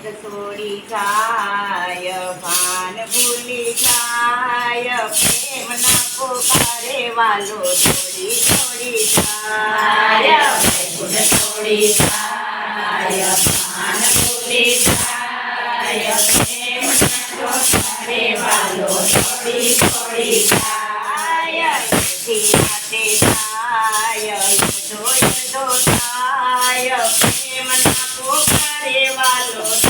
ભૂત છોડી જાય ભાન ભૂલી જાય પ્રેમના પોકારે વાલો છોડી છોડી જાય ભૂત છોડી જાય ભાન ભૂલી જાય પ્રેમના પોકારે વાલો છોડી છોડી જાય રાતે જાય દો દો થાય પ્રેમના પોકારે વાલો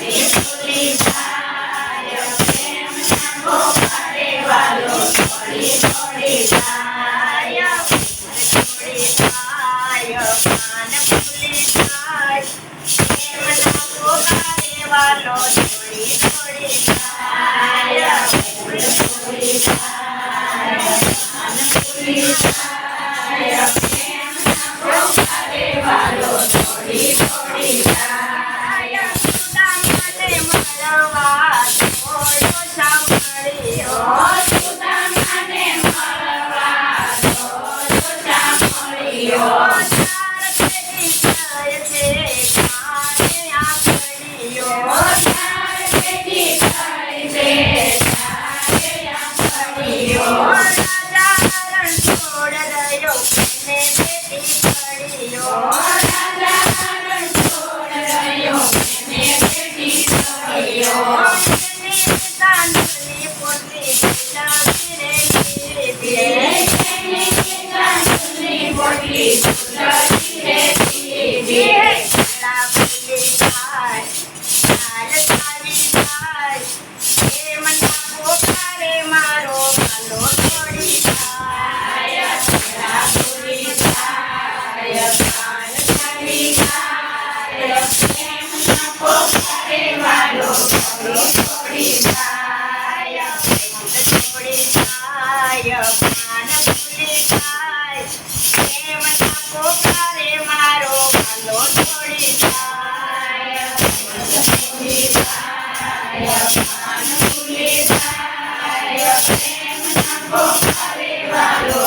Yeah. І ভালো